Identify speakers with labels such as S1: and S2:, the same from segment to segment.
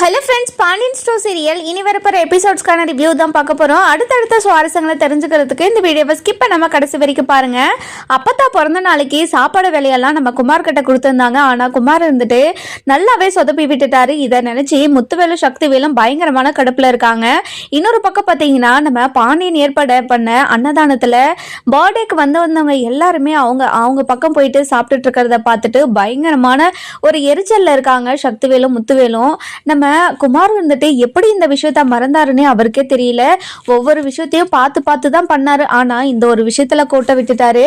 S1: Hello friends Pandian stores serial இனி வரப்போகிற எபிசோட்ஸ்க்கான review தான் பார்க்க போகிறோம் அடுத்தடுத்த சுவாரஸ்யங்களை தெரிஞ்சுக்கிறதுக்கு இந்த வீடியோவை ஸ்கிப் பண்ணாமல் கடைசி வரைக்கும் பாருங்கள் அப்பத்தா பிறந்த நாளைக்கு சாப்பாடு வேலையெல்லாம் நம்ம குமார் கிட்ட கொடுத்துருந்தாங்க. ஆனால் குமார் இருந்துட்டு நல்லாவே சொதப்பி விட்டுட்டாரு. இதை நினச்சி முத்துவேலும் சக்திவேலும் பயங்கரமான கடுப்பில் இருக்காங்க. இன்னொரு பக்கம் பார்த்தீங்கன்னா நம்ம பாண்டியன் ஏற்பாடு பண்ண அன்னதானத்தில் பர்த்டேக்கு வந்து வந்தவங்க எல்லாருமே அவங்க அவங்க பக்கம் போயிட்டு சாப்பிட்டுட்டு இருக்கிறத பார்த்துட்டு பயங்கரமான ஒரு எரிச்சலில் இருக்காங்க. சக்திவேலும் முத்துவேலும். நம்ம குமார் வந்துட்டு எப்படி இந்த விஷயத்த மறந்தாருன்னே அவருக்கே தெரியல. ஒவ்வொரு விஷயத்தையும் பார்த்து பார்த்து தான் பண்ணாரு. ஆனா இந்த ஒரு விஷயத்துல கோட்டை விட்டுட்டாரு.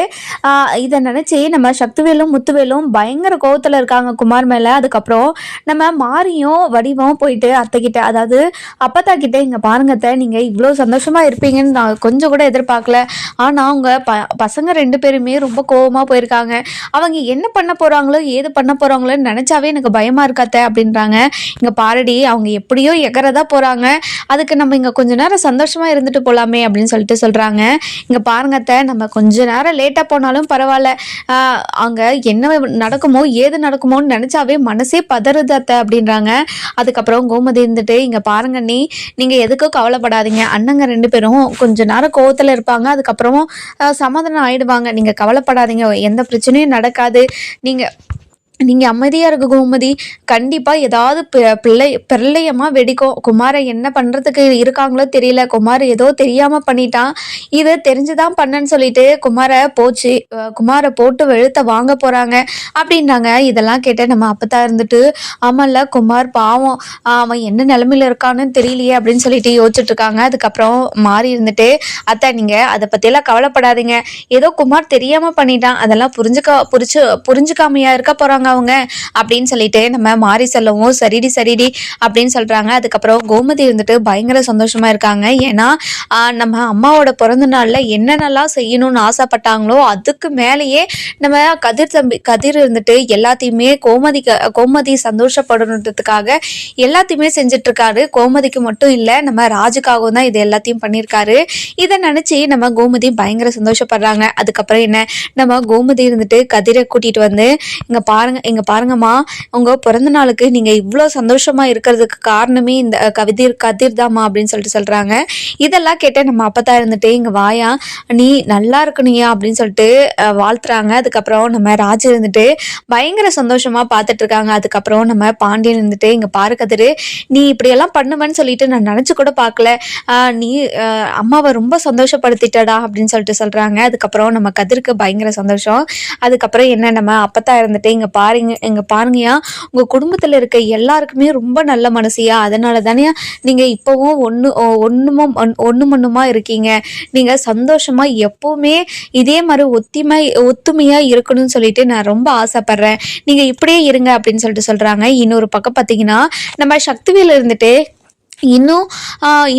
S1: இதை நினச்சி நம்ம சக்திவேலும் முத்துவேலும் பயங்கர கோவத்தில் இருக்காங்க குமார் மேல. அதுக்கப்புறம் நம்ம மாரியும் வடிவம் போயிட்டு அத்தைக்கிட்ட அதாவது அப்பத்தா கிட்ட இங்க பாருங்க அத்தை, நீங்க இவ்வளோ சந்தோஷமா இருப்பீங்கன்னு நான் கொஞ்சம் கூட எதிர்பார்க்கல. ஆனா அவங்க ப பசங்க ரெண்டு பேருமே ரொம்ப கோவமாக போயிருக்காங்க. அவங்க என்ன பண்ண போறாங்களோ ஏது பண்ண போகிறாங்களோன்னு நினைச்சாவே எனக்கு பயமா இருக்காத்த அப்படின்றாங்க. இங்க பாருடி அவங்க எப்படியோ எகரதா போறாங்க. அதுக்கு நம்ம இங்க கொஞ்ச நேரம் சந்தோஷமா இருந்துட்டு போலாமே அப்படின்னு சொல்லிட்டு சொல்றாங்க. இங்க பாருங்க அத்தை, நம்ம கொஞ்ச நேரம் லேட்டா போனாலும் பரவாயில்ல. அங்கே அங்க என்ன நடக்குமோ ஏது நடக்குமோன்னு நினைச்சாவே மனசே பதறுது அத்தை அப்படின்றாங்க. அதுக்கப்புறம் கோமதி இருந்துட்டு இங்க பாருங்க நீ நீங்க எதுக்கும் கவலைப்படாதீங்க. அண்ணங்க ரெண்டு பேரும் கொஞ்ச நேரம் கோவத்துல இருப்பாங்க. அதுக்கப்புறம் சமாதானம் ஆயிடுவாங்க. நீங்க கவலைப்படாதீங்க. எந்த பிரச்சனையும் நடக்காது. நீங்க நீங்கள் அமைதியாக இருக்க கோமதி கண்டிப்பாக ஏதாவது பிள்ளை பிரளயமா வெடிக்கும் குமாரை என்ன பண்ணுறதுக்கு இருக்காங்களோ தெரியல. குமார் ஏதோ தெரியாமல் பண்ணிட்டான். இது தெரிஞ்சுதான் பண்ணேன்னு சொல்லிட்டு குமாரை போச்சு. குமாரை போட்டு வெளுத்த வாங்க போகிறாங்க அப்படின்றாங்க. இதெல்லாம் கேட்டு நம்ம அப்பதான் இருந்துட்டு ஆமாம்ல குமார் பாவம். அவன் என்ன நிலமையில இருக்கான்னு தெரியலையே அப்படின்னு சொல்லிட்டு யோசிச்சுட்டு இருக்காங்க அதுக்கப்புறம் மாறி இருந்துட்டு அத்தை நீங்கள் அதை பற்றியெல்லாம் கவலைப்படாதீங்க. ஏதோ குமார் தெரியாமல் பண்ணிட்டான். அதெல்லாம் புரிஞ்சுக்க புரிச்சு புரிஞ்சுக்காமையா இருக்க போகிறாங்க அவங்க அப்படின்னு சொல்லிட்டு நம்ம மாறி செல்லவும் சரிடி சரிடி அப்படின்னு சொல்றாங்க. அதுக்கப்புறம் கோமதி இருந்துட்டு பயங்கர சந்தோஷமா இருக்காங்க. ஏன்னா நம்ம அம்மாவோட பிறந்த நாள்ல என்னென்னலாம் செய்யணும்னு ஆசைப்பட்டாங்களோ அதுக்கு மேலேயே நம்ம கதிர் தம்பி கதிர் இருந்துட்டு எல்லாத்தையுமே கோமதி கோமதி சந்தோஷப்படணுன்றதுக்காக எல்லாத்தையுமே செஞ்சுட்டு இருக்காரு கோமதிக்கு மட்டும் இல்லை நம்ம ராஜுக்காகவும் தான் இது எல்லாத்தையும் பண்ணியிருக்காரு. இதை நினச்சி நம்ம கோமதி பயங்கர சந்தோஷப்படுறாங்க. அதுக்கப்புறம் என்ன நம்ம கோமதி இருந்துட்டு கதிரை கூட்டிட்டு வந்து இங்க பாருங்க இங்கே பாருங்கம்மா உங்கள் பிறந்த நாளுக்கு நீங்கள் இவ்வளோ சந்தோஷமாக இருக்கிறதுக்கு காரணமே இந்த அஹ், கவிதீர் கதிர் தாம்மா அப்படின்னு சொல்லிட்டு சொல்கிறாங்க இதெல்லாம் கேட்டு நம்ம அப்பத்தா இருந்துட்டு இங்கே வாயா நீ நல்லா இருக்கணியா அப்படின்னு சொல்லிட்டு வாழ்த்துறாங்க. அதுக்கப்புறம் நம்ம ராஜ் இருந்துட்டு பயங்கர சந்தோஷமாக பார்த்துட்டு இருக்காங்க. அதுக்கப்புறம் நம்ம பாண்டியன் இருந்துட்டு இங்கே பாரு கதிரு நீ இப்படியெல்லாம் பண்ணுவேன்னு சொல்லிட்டு நான் நினச்சி கூட பார்க்கல. நீ அம்மாவை ரொம்ப சந்தோஷப்படுத்திட்டடா அப்படின்னு சொல்லிட்டு சொல்கிறாங்க அதுக்கப்புறம் நம்ம கதிருக்கு பயங்கர சந்தோஷம். அதுக்கப்புறம் என்ன நம்ம அப்பத்தா இருந்துட்டு இங்கே பாருங்க எங்கள் பாருங்கயா உங்கள் குடும்பத்தில் இருக்க எல்லாருக்குமே ரொம்ப நல்ல மனசியா. அதனால தானே நீங்கள் இப்போவும் ஒன்று ஒன்றுமும் ஒன்று மண்ணுமா இருக்கீங்க. நீங்கள் சந்தோஷமாக எப்போவுமே இதே மாதிரி ஒத்திமை ஒத்துமையாக இருக்கணும்னு சொல்லிட்டு நான் ரொம்ப ஆசைப்பட்றேன். நீங்கள் இப்படியே இருங்க அப்படின்னு சொல்லிட்டு சொல்கிறாங்க இன்னொரு பக்கம் பார்த்தீங்கன்னா நம்ம சக்திவேல இருந்துட்டு இன்னும்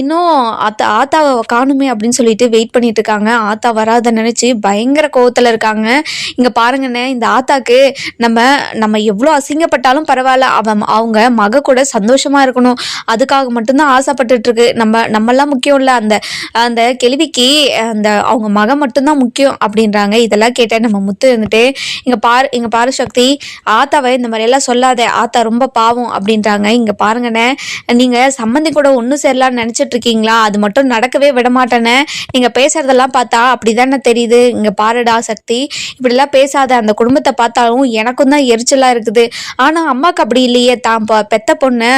S1: இன்னும் ஆத்தா ஆத்தாவை காணுமே அப்படின்னு சொல்லிட்டு வெயிட் பண்ணிட்டு இருக்காங்க ஆத்தா வராத நினச்சி பயங்கர கோவத்தில் இருக்காங்க. இங்கே பாருங்கண்ணே இந்த ஆத்தாக்கு நம்ம நம்ம எவ்வளோ அசிங்கப்பட்டாலும் பரவாயில்ல. அவன் அவங்க மக கூட சந்தோஷமா இருக்கணும். அதுக்காக மட்டும்தான் ஆசைப்பட்டுட்டு இருக்கு நம்ம நம்மெல்லாம் முக்கியம் இல்லை. அந்த அந்த கேள்விக்கு அந்த அவங்க மக மட்டும்தான் முக்கியம் அப்படின்றாங்க. இதெல்லாம் கேட்ட நம்ம முத்து இருந்துட்டு இங்கே பாரு இங்கே பாரு சக்தி. ஆத்தாவை இந்த மாதிரியெல்லாம் சொல்லாத. ஆத்தா ரொம்ப பாவம் அப்படின்றாங்க. இங்கே பாருங்கண்ணே நீங்கள் சம்மந்தி கூட ஒன்று சேரலாம்னு நினச்சிட்டு இருக்கீங்களா? அது மட்டும் நடக்கவே விட மாட்டேனே நீங்கள் பேசுறதெல்லாம் பார்த்தா அப்படிதானே தெரியுது. இங்கே பாருடா சக்தி. இப்படிலாம் பேசாத அந்த குடும்பத்தை பார்த்தாலும் எனக்கும் தான் எரிச்சலாக இருக்குது. ஆனால் அம்மாவுக்கு அப்படி இல்லையே. தான் பெத்த பொண்ணை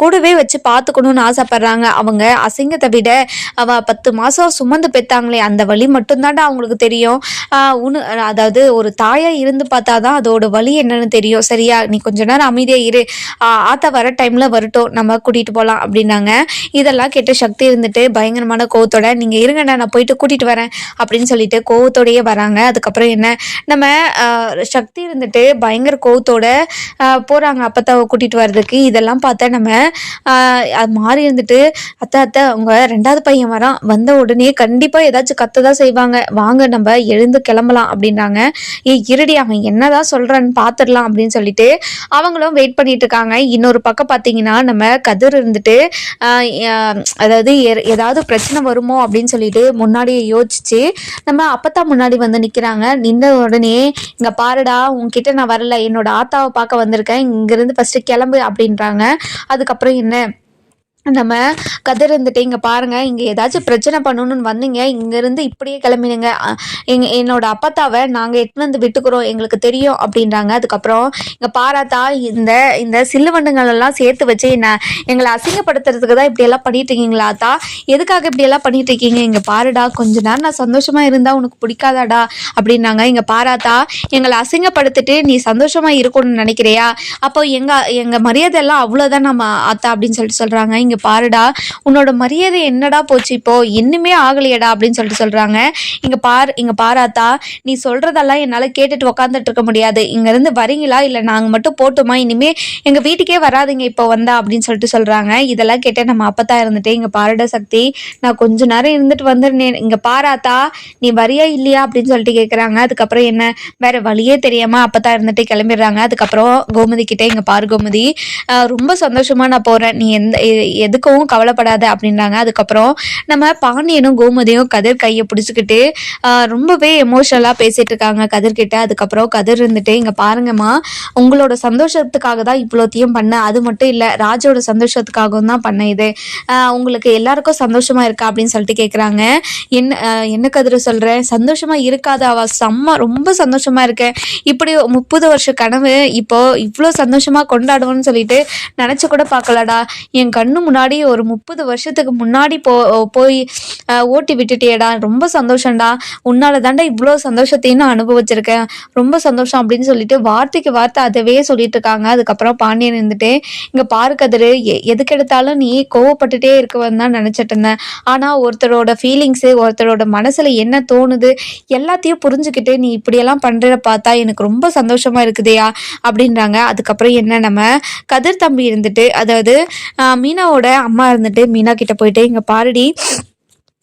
S1: கூடவே வச்சு பார்த்துக்கணும்னு ஆசைப்படுறாங்க. அவங்க அசிங்கத்தை விட அவ பத்து மாதம் சுமந்து பெத்தாங்களே அந்த வழி மட்டும்தான்டா அவங்களுக்கு தெரியும். உன்னு அதாவது ஒரு தாயாக இருந்து பார்த்தா தான் அதோட வழி என்னன்னு தெரியும். சரியா? நீ கொஞ்ச நேரம் அமைதியாக இரு. ஆஹ் ஆத்தா வர டைமில் வரட்டும். நம்ம கூட்டிகிட்டு போகலாம் அப்படின்னு அப்படின்னாங்க. இதெல்லாம் கேட்டு சக்தி இருந்துட்டு பயங்கரமான கோவத்தோட நீங்க இருங்கண்ணா நான் போயிட்டு கூட்டிட்டு வரேன் அப்படின்னு சொல்லிட்டு கோவத்தோடயே வராங்க. அதுக்கப்புறம் என்ன? நம்ம சக்தி இருந்துட்டு பயங்கர கோவத்தோட போகிறாங்க போறாங்க அப்பத்தாவை கூட்டிட்டு வர்றதுக்கு. இதெல்லாம் பார்த்தா நம்ம அது மாறி இருந்துட்டு அத்தை அத்தை அவங்க ரெண்டாவது பையன் வரான். வந்த உடனே கண்டிப்பா ஏதாச்சும் கத்த தான் செய்வாங்க. வாங்க நம்ம எழுந்து கிளம்பலாம் அப்படின்றாங்க ஏ இருடி அவன் என்னதான் சொல்றான்னு பாத்துடலாம் அப்படின்னு சொல்லிட்டு அவங்களும் வெயிட் பண்ணிட்டு இருக்காங்க. இன்னொரு பக்கம் பாத்தீங்கன்னா நம்ம கதிர் இருந்துட்டு அதாவது எ- ஏதாவது பிரச்சனை வருமோ அப்படின்னு சொல்லிட்டு முன்னாடியே யோசிச்சு நம்ம அப்பத்தான் முன்னாடி வந்து நிற்கிறாங்க நின்ற உடனே இங்கே பாருடா உங்ககிட்ட நான் வரல. என்னோட ஆத்தாவை பார்க்க வந்திருக்கேன். இங்கேருந்து ஃபஸ்ட்டு கிளம்பு அப்படின்றாங்க. அதுக்கப்புறம் என்ன? நம்ம கதிர் இருந்துட்டு இங்கே பாருங்க இங்கே ஏதாச்சும் பிரச்சனை பண்ணணும்னு வந்தீங்க இங்கேருந்து இப்படியே கிளம்பினுங்க. எங்க என்னோட அப்பத்தாவை நாங்கள் எட்டு வந்து விட்டுக்கிறோம் எங்களுக்கு தெரியும் அப்படின்றாங்க. அதுக்கப்புறம் இங்கே பாராத்தா இந்த இந்த சில்லுவண்டுங்களெல்லாம் சேர்த்து வச்சு என்ன எங்களை அசிங்கப்படுத்துறதுக்கு தான் இப்படியெல்லாம் பண்ணிட்டு இருக்கீங்களா தா எதுக்காக இப்படியெல்லாம் பண்ணிட்டு இருக்கீங்க? இங்கே பாருடா கொஞ்ச நேரம் நான் சந்தோஷமாக இருந்தால் உனக்கு பிடிக்காதாடா அப்படின்னாங்க. இங்கே பாராத்தா எங்களை அசிங்கப்படுத்திட்டு நீ சந்தோஷமாக இருக்கணும்னு நினைக்கிறியா? அப்போ எங்கள் எங்கள் மரியாதை எல்லாம் அவ்வளோதான் நம்ம ஆத்தா அப்படின்னு சொல்லிட்டு சொல்றாங்க. இங்கே பாருடா உன்னோட மரியாதை என்னடா போச்சு இப்போ? இன்னுமே ஆகலையடா அப்படின்னு சொல்லிட்டு சொல்றாங்க. இங்க பாரு இங்க பாராத்தா நீ சொல்றதெல்லாம் என்னால கேட்டுட்டு உக்காந்துட்டு இருக்க முடியாது. இங்க இருந்து வரீங்களா? இல்ல நாங்க மட்டும் போட்டுமா? இனிமே எங்க வீட்டுக்கே வராதீங்க இப்போ வந்தா அப்படின்னு சொல்லிட்டு சொல்றாங்க. இதெல்லாம் கேட்டு நம்ம அப்பத்தா இருந்துட்டு இங்க பாருடா சக்தி நான் கொஞ்ச நேரம் இருந்துட்டு வந்துருந்தேன். இங்க பாராத்தா நீ வரியா இல்லையா? அப்படின்னு சொல்லிட்டு கேக்குறாங்க. அதுக்கப்புறம் என்ன? வேற வழியே தெரியாம அப்பதான் இருந்துட்டு கிளம்பிடுறாங்க. அதுக்கப்புறம் கோமதி கிட்ட இங்க பாரு கோமதி ரொம்ப சந்தோஷமா நான் போறேன். நீ எந்த எதுக்கவும் கவலைப்படாத அப்படின்றாங்க அதுக்கப்புறம் நம்ம பாண்டியனும் கோமதியும் கதிர் கையை பிடிச்சிக்கிட்டு ரொம்பவே எமோஷனலாக பேசிகிட்டு இருக்காங்க கதிர்கிட்ட அதுக்கப்புறம் கதிர் இருந்துட்டு இங்கே பாருங்கம்மா உங்களோட சந்தோஷத்துக்காக தான் இவ்வளோத்தையும் பண்ணேன் அது மட்டும் இல்லை ராஜோட சந்தோஷத்துக்காகவும் தான் பண்ணேன் இது. உங்களுக்கு எல்லாருக்கும் சந்தோஷமாக இருக்கா? அப்படின்னு சொல்லிட்டு கேட்குறாங்க என்ன என்ன கதிர சொல்கிறேன் சந்தோஷமாக இருக்காது. அவ செம்ம ரொம்ப சந்தோஷமாக இருக்கேன் இப்படி முப்பது வருஷ கனவு இப்போ இவ்வளோ சந்தோஷமாக கொண்டாடுவோன்னு சொல்லிட்டு நினச்சி கூட பார்க்கலடா. என் கண்ணு முன்னாடி ஒரு முப்பது வருஷத்துக்கு முன்னாடி போ போய் ஓட்டி விட்டுட்டேடா ரொம்ப சந்தோஷம்டா. உன்னால தாண்டா இவ்வளோ சந்தோஷத்தையும் நான் அனுபவிச்சிருக்கேன். ரொம்ப சந்தோஷம் அப்படின்னு சொல்லிட்டு வார்த்தைக்கு வார்த்தை அதவே சொல்லிட்டு இருக்காங்க அதுக்கப்புறம் பாண்டியன் இருந்துட்டு இங்கே பாரு கதிரு எ- எதுக்கு எடுத்தாலும் நீ கோவப்பட்டுட்டே இருக்கவன் தான் நினச்சிட்டு இருந்தேன். ஆனால் ஒருத்தரோட ஃபீலிங்ஸு ஒருத்தரோட மனசில் என்ன தோணுது எல்லாத்தையும் புரிஞ்சுக்கிட்டு நீ இப்படியெல்லாம் பண்ணுறத பார்த்தா எனக்கு ரொம்ப சந்தோஷமாக இருக்குதுயா? அப்படின்றாங்க. அதுக்கப்புறம் என்ன நம்ம கதிர் தம்பி இருந்துட்டு அதாவது மீனாவோட கூட அம்மா இருந்துட்டு மீனா கிட்ட போயிட்டு இங்க பாருடி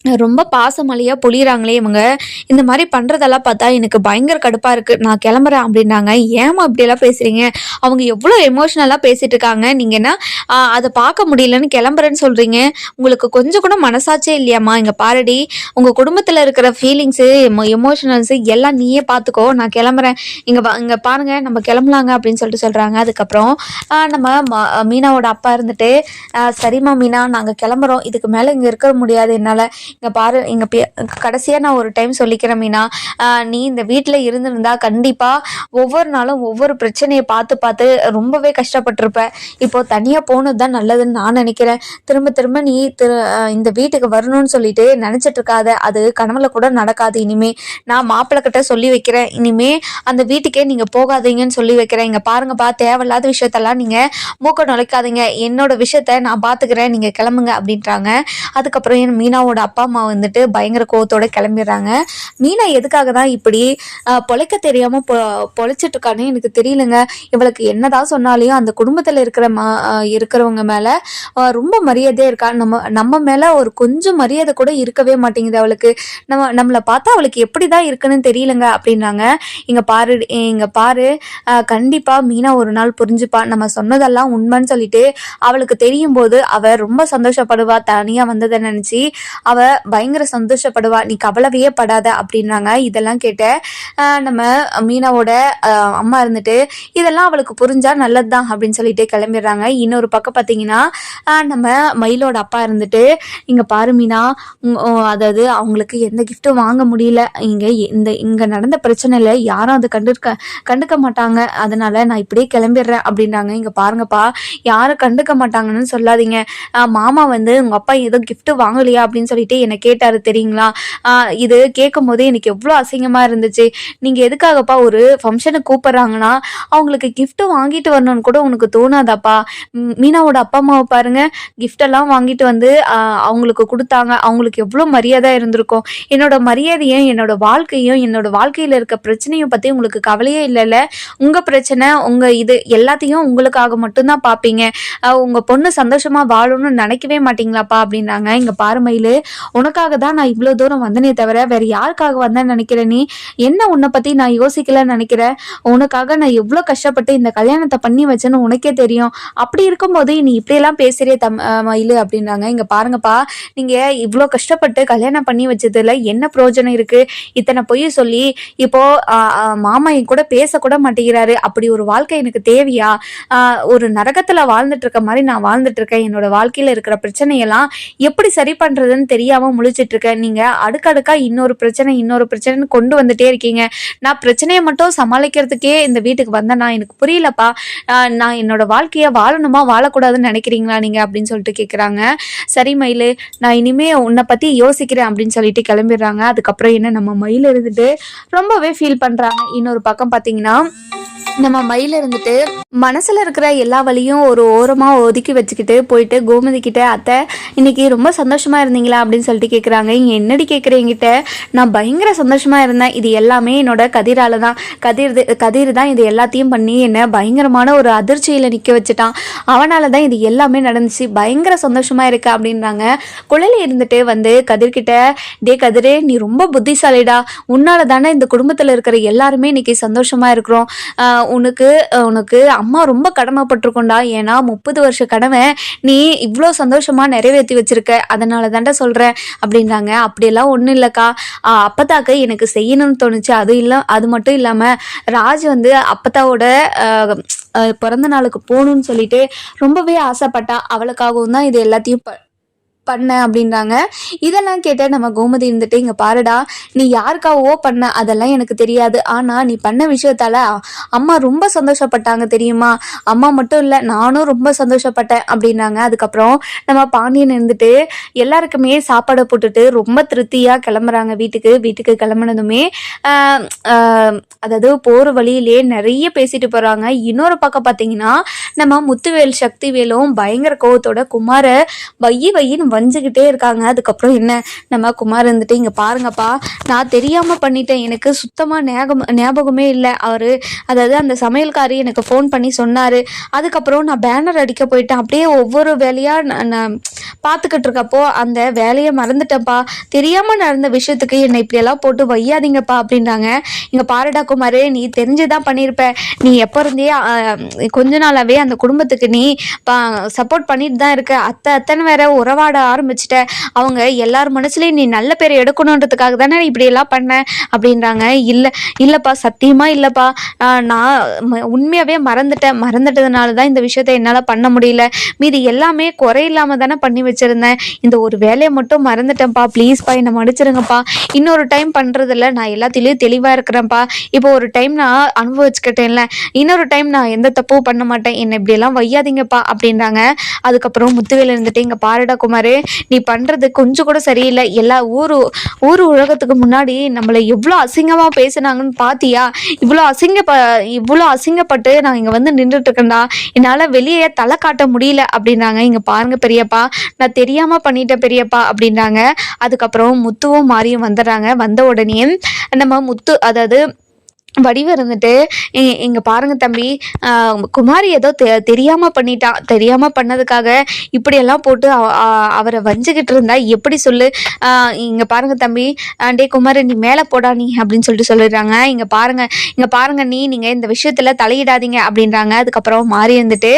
S1: ரொம்ப பாசமலையாக பொழியிறாங்களே இவங்க. இந்த மாதிரி பண்ணுறதெல்லாம் பார்த்தா எனக்கு பயங்கர கடுப்பாக இருக்குது நான் கிளம்புறேன் அப்படின்னாங்க. ஏமா இப்படியெல்லாம் பேசுகிறீங்க அவங்க எவ்வளோ எமோஷ்னலாக பேசிகிட்டு இருக்காங்க. நீங்கள் என்ன அதை பார்க்க முடியலன்னு கிளம்புறேன்னு சொல்கிறீங்க உங்களுக்கு கொஞ்சம் கூட மனசாச்சே இல்லையாம்மா? இங்கே பாரடி உங்கள் குடும்பத்தில் இருக்கிற ஃபீலிங்ஸு எமோஷனல்ஸு எல்லாம் நீயே பார்த்துக்கோ. நான் கிளம்புறேன். இங்கே வா- பாருங்கள் நம்ம கிளம்பலாங்க அப்படின்னு சொல்லிட்டு சொல்கிறாங்க அதுக்கப்புறம் நம்ம ம- மீனாவோட அப்பா இருந்துட்டு சரிம்மா மீனா நாங்கள் கிளம்புறோம். இதுக்கு மேலே இங்கே இருக்க முடியாது என்னால். இங்க பாரு இங்க பே- கடைசியா நான் ஒரு டைம் சொல்லிக்கிறேன் மீனா. நீ இந்த வீட்டில் இருந்திருந்தா கண்டிப்பாக ஒவ்வொரு நாளும் ஒவ்வொரு பிரச்சனையை பார்த்து பார்த்து ரொம்பவே கஷ்டப்பட்டிருப்ப. இப்போ தனியாக போனது தான் நல்லதுன்னு நான் நினைக்கிறேன். திரும்ப திரும்ப நீ திரு இந்த வீட்டுக்கு வரணும்னு சொல்லிட்டு நினச்சிட்டு இருக்காத. அது கனவுல கூட நடக்காது. இனிமே நான் மாப்பிள்ளை கிட்ட சொல்லி வைக்கிறேன். இனிமே அந்த வீட்டுக்கே நீங்கள் போகாதீங்கன்னு சொல்லி வைக்கிறேன். இங்கே பாருங்கப்பா தேவையில்லாத விஷயத்தெல்லாம் நீங்கள் மூக்க நுழைக்காதீங்க. என்னோட விஷயத்த நான் பார்த்துக்கிறேன் நீங்கள் கிளம்புங்க அப்படின்றாங்க. அதுக்கப்புறம் என் மீனாவோட அப்பா அப்பா அம்மா வந்துட்டு பயங்கர கோவத்தோட கிளம்பிடுறாங்க. மீனா எதுக்காக தான் இப்படி பொழைக்க தெரியாம பொ பொழைச்சிட்டு இருக்கானே எனக்கு தெரியலங்க. இவளுக்கு என்னதான் சொன்னாலையும் அந்த குடும்பத்துல இருக்கிற மா இருக்கிறவங்க மேல ரொம்ப மரியாதையே இருக்கா. நம்ம நம்ம மேல ஒரு கொஞ்சம் மரியாதை கூட இருக்கவே மாட்டேங்குது அவளுக்கு. நம்ம நம்மளை பார்த்தா அவளுக்கு எப்படிதான் இருக்குன்னு தெரியலங்க அப்படின்னாங்க இங்க பாரு இங்க பாரு. கண்டிப்பாக கண்டிப்பா மீனா ஒரு நாள் புரிஞ்சுப்பா. நம்ம சொன்னதெல்லாம் உண்மைன்னு சொல்லிட்டு அவளுக்கு தெரியும் போது அவ ரொம்ப சந்தோஷப்படுவா. தனியா வந்ததை நினைச்சு அவ பயங்கர சந்தோஷப்படுவா நீ கவலையே படாத அப்படின்னாங்க. இதெல்லாம் கேட்ட நம்ம மீனாவோட அம்மா இருந்துட்டு இதெல்லாம் அவளுக்கு புரிஞ்சா நல்லதுதான் அப்படின்னு சொல்லிட்டு கிளம்பிடுறாங்க. இன்னொரு பக்கம் பார்த்தீங்கன்னா நம்ம மயிலோட அப்பா இருந்துட்டு இங்க பாரு மீனா அதாவது அவங்களுக்கு எந்த கிஃப்ட்டும் வாங்க முடியல. இங்க இந்த இங்க நடந்த பிரச்சனையில யாரும் அதை கண்டுக்க கண்டுக்க மாட்டாங்க. அதனால நான் இப்படியே கிளம்பிடுறேன் அப்படின்றாங்க இங்க பாருங்கப்பா யாரும் கண்டுக்க மாட்டாங்கன்னு சொல்லாதீங்க. மாமா வந்து உங்க அப்பா ஏதோ கிஃப்ட்டு வாங்கலையா அப்படின்னு சொல்லிட்டு என்னை கேட்டாரு தெரியுங்களா? இது கேட்கும் போதே எனக்கு எவ்வளோ அசிங்கமாக இருந்துச்சு. நீங்கள் எதுக்காகப்பா ஒரு ஃபங்க்ஷனுக்கு கூப்பிட்றாங்கன்னா அவங்களுக்கு gift வாங்கிட்டு வரணும்னு கூட உனக்கு தோணாதாப்பா. மீனாவோட அப்பா அம்மாவை பாருங்க. கிஃப்டெல்லாம் வாங்கிட்டு வந்து அவங்களுக்கு கொடுத்தாங்க. அவங்களுக்கு எவ்வளோ மரியாதை இருந்திருக்கும். என்னோட மரியாதையும் என்னோட வாழ்க்கையும் என்னோட வாழ்க்கையில் இருக்க பிரச்சனையும் பற்றி உங்களுக்கு கவலையே இல்லைல்ல. உங்கள் பிரச்சனை உங்கள் இது எல்லாத்தையும் உங்களுக்காக மட்டும்தான் பார்ப்பீங்க உங்கள் பொண்ணு சந்தோஷமாக வாழணும்னு நினைக்கவே மாட்டீங்களாப்பா அப்படின்னாங்க. இங்கே பாருமையில் உனக்காக தான் நான் இவ்வளோ தூரம் வந்தனே தவிர வேற யாருக்காக வந்தேன்னு நினைக்கிற நீ? என்ன உன்னை பத்தி நான் யோசிக்கலன்னு நினைக்கிறேன் உனக்காக நான் எவ்வளோ கஷ்டப்பட்டு இந்த கல்யாணத்தை பண்ணி வச்சேன்னு உனக்கே தெரியும். அப்படி இருக்கும்போது நீ இப்படியெல்லாம் பேசுறே தம் மயில் மயிலு அப்படின்றாங்க இங்க பாருங்கப்பா நீங்க இவ்வளோ கஷ்டப்பட்டு கல்யாணம் பண்ணி வச்சதுல என்ன பிரயோஜனம் இருக்கு? இத்தனை பொய் சொல்லி இப்போ மாமா என் கூட பேசக்கூட மாட்டேங்கிறாரு. அப்படி ஒரு வாழ்க்கை எனக்கு தேவையா? ஒரு நரகத்துல வாழ்ந்துட்டு இருக்க மாதிரி நான் வாழ்ந்துட்டு இருக்கேன். என்னோட வாழ்க்கையில இருக்கிற பிரச்சனையெல்லாம் எப்படி சரி பண்றதுன்னு தெரியாம முழிச்சிட்டு இருக்கேன் நீங்க அடுக்கடுக்கா இன்னொரு பிரச்சனை இன்னொரு பிரச்சனைன்னு கொண்டு வந்துட்டே இருக்கீங்க. நான் பிரச்சனையை மட்டும் சமாளிக்கிறதுக்கே இந்த வீட்டுக்கு வந்தேன்னா எனக்கு புரியலப்பா. நான் என்னோட வாழ்க்கையை வாழணுமா வாழக்கூடாதுன்னு நினைக்கிறீங்களா நீங்க அப்படின்னு சொல்லிட்டு கேக்குறாங்க. சரி மயிலு நான் இனிமே உன்னை பத்தி யோசிக்கிறேன் அப்படின்னு சொல்லிட்டு கிளம்பிடுறாங்க. அதுக்கப்புறம் என்ன நம்ம மயில் இருந்துட்டு ரொம்பவே ஃபீல் பண்றாங்க. இன்னொரு பக்கம் பாத்தீங்கன்னா நம்ம மயில இருந்துட்டு மனசுல இருக்கிற எல்லா வழியும் ஒரு ஓரமா ஒதுக்கி வச்சுக்கிட்டு போயிட்டு கோமதி கிட்ட அத்தை இன்னைக்கு ரொம்ப சந்தோஷமா இருந்தீங்களா? அப்படின்னு சொல்லிட்டு கேக்குறாங்க. இங்க என்னடி கேக்குறீங்கிட்ட நான் பயங்கர சந்தோஷமா இருந்தேன். இது எல்லாமே என்னோட கதிரால தான். கதிர் கதிர் தான் இது எல்லாத்தையும் பண்ணி என்ன பயங்கரமான ஒரு அதிர்ச்சியில நிக்க வச்சுட்டான். அவனால தான் இது எல்லாமே நடந்துச்சு. பயங்கர சந்தோஷமா இருக்கு அப்படின்றாங்க. குழலி இருந்துட்டு வந்து கதிர்கிட்ட டே கதிரே நீ ரொம்ப புத்திசாலிடா. உன்னால தானே இந்த குடும்பத்துல இருக்கிற எல்லாருமே இன்னைக்கு சந்தோஷமா இருக்கிறோம். ஆஹ் உனக்கு உனக்கு அம்மா ரொம்ப கடமைப்பட்டிருக்கோண்டா ஏன்னா முப்பது வருஷ கடமை நீ இவ்வளோ சந்தோஷமாக நிறைவேற்றி வச்சிருக்க. அதனால தாண்டா சொல்கிறேன் அப்படின்றாங்க. அப்படியெல்லாம் ஒன்றும் இல்லைக்கா. அப்பத்தாக்கு எனக்கு செய்யணும்னு தோணுச்சு. அது இல்லை அது மட்டும் இல்லாமல் ராஜ் வந்து அப்பத்தாவோட பிறந்த நாளுக்கு போகணும்னு சொல்லிட்டு ரொம்பவே ஆசைப்பட்டா. அவளுக்காகவும் தான் இது எல்லாத்தையும் ப பண்ண அப்படின்றாங்க. இதெல்லாம் கேட்ட நம்ம கோமதி இருந்துட்டு இங்க பாருடா நீ யாருக்காவோ பண்ண அதெல்லாம் எனக்கு தெரியாது. ஆனா நீ பண்ண விஷயத்தால அம்மா ரொம்ப சந்தோஷப்பட்டாங்க தெரியுமா? அம்மா மட்டும் இல்ல நானும் ரொம்ப சந்தோஷப்பட்டேன் அப்படின்னாங்க அதுக்கப்புறம் நம்ம பாண்டியன் இருந்துட்டு எல்லாருக்குமே சாப்பாடு போட்டுட்டு ரொம்ப திருப்தியா கிளம்புறாங்க வீட்டுக்கு. வீட்டுக்கு கிளம்புனதுமே அதாவது போற வழியிலே நிறைய பேசிட்டு போறாங்க. இன்னொரு பக்கம் பாத்தீங்கன்னா நம்ம முத்துவேல் சக்திவேலும் பயங்கர கோவத்தோட குமார வையி வையின்னு வஞ்சுக்கிட்டே இருக்காங்க. அதுக்கப்புறம் என்ன? நம்ம குமார் இருந்துட்டு இங்க பாருங்கப்பா நான் தெரியாம பண்ணிட்டேன். எனக்கு சுத்தமா ஞாபகம் ஞாபகமே இல்லை. அவரு அதாவது அந்த சமையல்காரி எனக்கு ஃபோன் பண்ணி சொன்னாரு. அதுக்கப்புறம் நான் பேனர் அடிக்க போயிட்டேன். அப்படியே ஒவ்வொரு வேலையா நான் நான் பார்த்துக்கிட்டு இருக்கப்போ அந்த வேலையை மறந்துட்டேன்ப்பா. தெரியாம நடந்த விஷயத்துக்கு என்னை இப்படியெல்லாம் போட்டு வையாதீங்கப்பா அப்படின்றாங்க. இங்க பாருடா குமார் நீ தெரிஞ்சுதான் பண்ணியிருப்ப நீ எப்போ இருந்தே கொஞ்ச நாளாவே அந்த குடும்பத்துக்கு நீ சப்போர்ட் பண்ணிட்டு தான் இருக்க. அத்தை அத்தனை வேற உறவாட ஆரம்பிச்சிட்ட. அவங்க எல்லார் மனசுலயும் நீ நல்ல பேரை எடுக்கணுன்றதுக்காக தானே நீ இப்படி எல்லாம் பண்ண அப்படின்றாங்க. இல்லை இல்லைப்பா சத்தியமா இல்லைப்பா. நான் உண்மையாகவே உண்மையாவே மறந்துட்டேன். மறந்துட்டதுனால தான் இந்த விஷயத்த என்னால் பண்ண முடியல. மீதி எல்லாமே குறையில்லாம தானே பண்ணி வச்சிருந்தேன். இந்த ஒரு வேலையை மட்டும் மறந்துட்டேன்ப்பா. ப்ளீஸ்ப்பா என்னை மன்னிச்சிருங்கப்பா. இன்னொரு டைம் பண்ணுறதில்ல நான் எல்லாத்துலேயும் தெளிவாக இருக்கிறேன்ப்பா. இப்போ ஒரு டைம் நான் அனுபவிச்சுக்கிட்டேன்ல. இன்னொரு டைம் நான் எந்த தப்பும் பண்ண மாட்டேன். என்னை இப்படியெல்லாம் வையாதீங்கப்பா அப்படின்றாங்க. அதுக்கப்புறம் முத்துவேல இருந்துட்டு இங்கே பாரடா குமார். நீ பண்றது கொஞ்சம் கூட சரியில்லை. எல்லா ஊரு ஊர் உலகத்துக்கு முன்னாடி நம்மளை எவ்வளோ அசிங்கமாக பேசுனாங்கன்னு பாத்தியா? இவ்வளோ அசிங்கப்ப இவ்வளோ அசிங்கப்பட்டு நான் இங்கே வந்து நின்றுட்டு இருக்கேன்டா என்னால் வெளியே தலை காட்ட முடியல அப்படின்னாங்க. இங்கே பாருங்க பெரியப்பா. நான் தெரியாமல் பண்ணிட்டேன் பெரியப்பா அப்படின்றாங்க அதுக்கப்புறம் முத்துவும் மாரியும் வந்துடுறாங்க. வந்த உடனே நம்ம முத்து அதாவது வடிவு இருந்துட்டு இ- இங்க பாருங்க தம்பி குமாரி ஏதோ தெ தெரியாம பண்ணிட்டான் தெரியாம பண்ணதுக்காக இப்படியெல்லாம் போட்டு அவ- அவரை வஞ்சுக்கிட்டு இருந்தா எப்படி சொல்லு? இங்கே இங்க பாருங்க தம்பி டே டேய் குமார் நீ மேல போடா நீ அப்படின்னு சொல்லிட்டு சொல்லிடுறாங்க. இங்க பாருங்க இங்க பாருங்க நீ நீங்க இந்த விஷயத்துல தலையிடாதீங்க அப்படின்றாங்க. அதுக்கப்புறம் மாறி இருந்துட்டு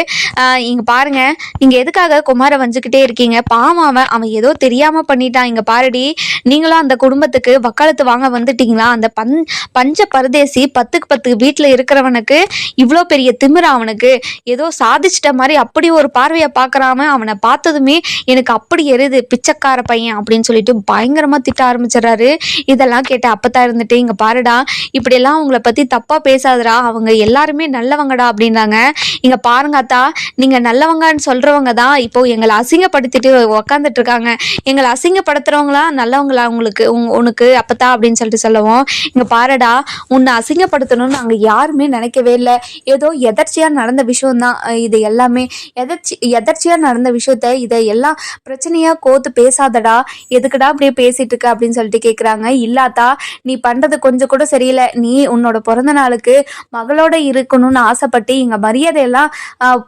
S1: இங்கே இங்க பாருங்க நீங்க எதுக்காக குமாரை வஞ்சுக்கிட்டே இருக்கீங்க? பாவம் அவன் அவன் ஏதோ தெரியாம பண்ணிட்டான் இங்க பாருடி நீங்களும் அந்த குடும்பத்துக்கு வக்காலத்து வாங்க வந்துட்டீங்களா? அந்த பஞ் பஞ்ச பரதேசி பத்துக்கு பத்து வீட்டில் இருக்கிறவனுக்கு இவ்வளோ பெரிய திமிரு அவனுக்கு. ஏதோ சாதிச்சிட்ட மாதிரி அப்படி ஒரு பார்வையை பார்க்குறாம அவனை பார்த்ததுமே எனக்கு அப்படி எருது பிச்சைக்கார பையன் அப்படின்னு சொல்லிட்டு பயங்கரமாக திட்ட ஆரம்பிச்சிடறாரு. இதெல்லாம் கேட்டால் அப்போ தான் இருந்துட்டு இங்கே பாருடா இப்படியெல்லாம் அவங்கள பற்றி தப்பாக பேசாதடா அவங்க எல்லாருமே நல்லவங்கடா அப்படின்றாங்க இங்கே பாருங்க அத்தா நீங்கள் நல்லவங்கன்னு சொல்கிறவங்க தான் இப்போ எங்களை அசிங்கப்படுத்திட்டு உக்காந்துட்டு இருக்காங்க. எங்களை அசிங்கப்படுத்துகிறவங்களா நல்லவங்களா உங்களுக்கு உங் உனக்கு அப்பத்தா அப்படின்னு சொல்லிட்டு சொல்லுவோம். இங்கே பாருடா உன்னை அசிங்கப்படுத்தணும்னு நாங்கள் யாருமே நினைக்கவே இல்லை. ஏதோ எதர்ச்சியாக நடந்த விஷயம்தான். இது எல்லாமே எதர்ச்சி எதர்ச்சியாக நடந்த விஷயத்த இதை எல்லாம் பிரச்சனையாக கோத்து பேசாதடா. எதுக்குடா அப்படியே பேசிட்டு இருக்க அப்படின்னு சொல்லிட்டு கேட்குறாங்க இல்லாதா நீ பண்ணுறது கொஞ்சம் கூட சரியில்லை. நீ உன்னோட பிறந்த நாளுக்கு மகளோட இருக்கணும்னு ஆசைப்பட்டு இங்கே மரியாதையெல்லாம்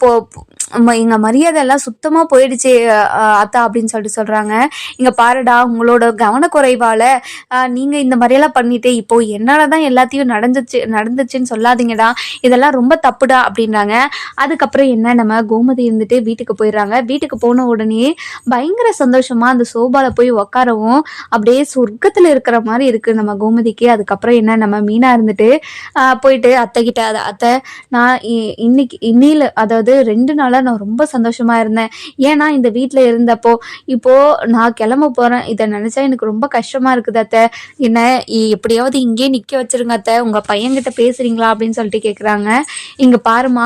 S1: போ எங்கள் எங்க மரியாதை எல்லாம் சுத்தமா போயிடுச்சு அத்தா அப்படின்னு சொல்லிட்டு சொல்றாங்க. இங்க பாருடா உங்களோட கவனக்குறைவால நீங்கள் நீங்க இந்த மாதிரியெல்லாம் பண்ணிட்டு இப்போ என்னாலதான் எல்லாத்தையும் நடந்துச்சு நடந்துச்சுன்னு சொல்லாதீங்கடா. இதெல்லாம் ரொம்ப தப்புடா அப்படின்றாங்க. அதுக்கப்புறம் என்ன நம்ம கோமதி இருந்துட்டு வீட்டுக்கு போயிடுறாங்க. வீட்டுக்கு போன உடனே பயங்கர சந்தோஷமா அந்த சோபால போய் உக்காரவும் அப்படியே சொர்க்கத்துல இருக்கிற மாதிரி இருக்கு நம்ம கோமதிக்கு. அதுக்கப்புறம் என்ன நம்ம மீனா இருந்துட்டு போயிட்டு அத்தை கிட்ட அத்தை நான் இ- இன்னைக்கு இன்னில அதாவது ரெண்டு நாள் நான் ரொம்ப சந்தோஷமா இருந்தேன். ஏன்னா இந்த வீட்டில் இருந்தப்போ இப்போ நான் கிளம்ப போறேன். இதை நினைச்சா எனக்கு ரொம்ப கஷ்டமா இருக்குது அத்தை. என்ன எப்படியாவது இங்கேயே நிக்க வச்சிருங்க அத்தை. உங்க பையன்கிட்ட பேசுறீங்களா அப்படின்னு சொல்லிட்டு கேக்குறாங்க. இங்க பாருமா